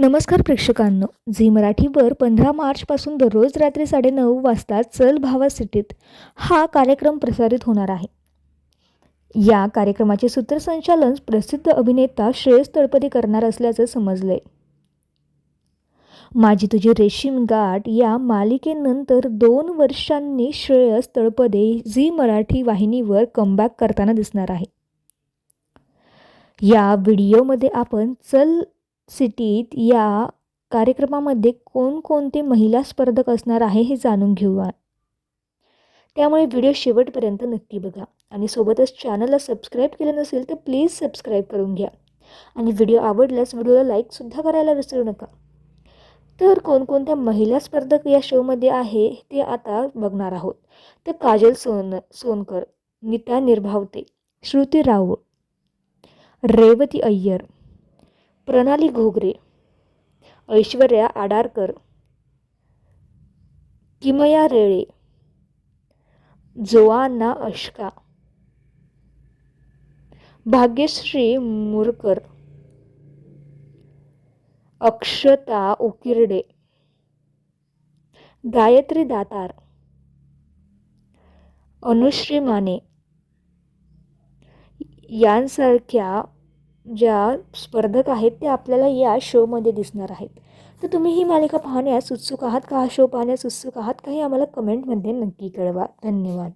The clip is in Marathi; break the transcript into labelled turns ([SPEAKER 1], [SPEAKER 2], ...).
[SPEAKER 1] नमस्कार प्रेक्षकांनो. झी मराठीवर पंधरा मार्चपासून दररोज रात्री साडेनऊ वाजता चल भावा सिटीत हा कार्यक्रम प्रसारित होणार आहे. या कार्यक्रमाचे सूत्रसंचालन प्रसिद्ध अभिनेता श्रेयस तळपदी करणार असल्याचं समजलंय. माझी तुझी रेशीम गाठ या मालिकेनंतर दोन वर्षांनी श्रेयस तळपदे झी मराठी वाहिनीवर कमबॅक करताना दिसणार आहे. या व्हिडिओमध्ये आपण चल सिटीत या कार्यक्रमामध्ये कोणकोणते महिला स्पर्धक असणार आहे हे जाणून घेऊया त्यामुळे व्हिडिओ शेवटपर्यंत नक्की बघा आणि सोबतच चॅनलला सबस्क्राईब केलं नसेल तर प्लीज सबस्क्राईब करून घ्या. आणि व्हिडिओ आवडल्यास व्हिडिओला लाईकसुद्धा करायला विसरू नका. तर कोणकोणत्या महिला स्पर्धक या शोमध्ये आहे ते आता बघणार आहोत. तर काजल सोन सोनकर नीता निर्भावते श्रुती राऊळ रेवती अय्यर प्रणाली घोगरे ऐश्वर्या आडारकर किमया रेळे जोआना अश्का भाग्यश्री मुरकर अक्षता उकिरडे गायत्री दातार अनुश्री माने यांसारख्या ज्या स्पर्धक आहेत ते आपल्याला या शोमध्ये दिसणार आहेत. तर तुम्ही ही मालिका पाहण्यास उत्सुक आहात का? हा शो पाहण्यास उत्सुक आहात काही आम्हाला कमेंटमध्ये नक्की कळवा. धन्यवाद.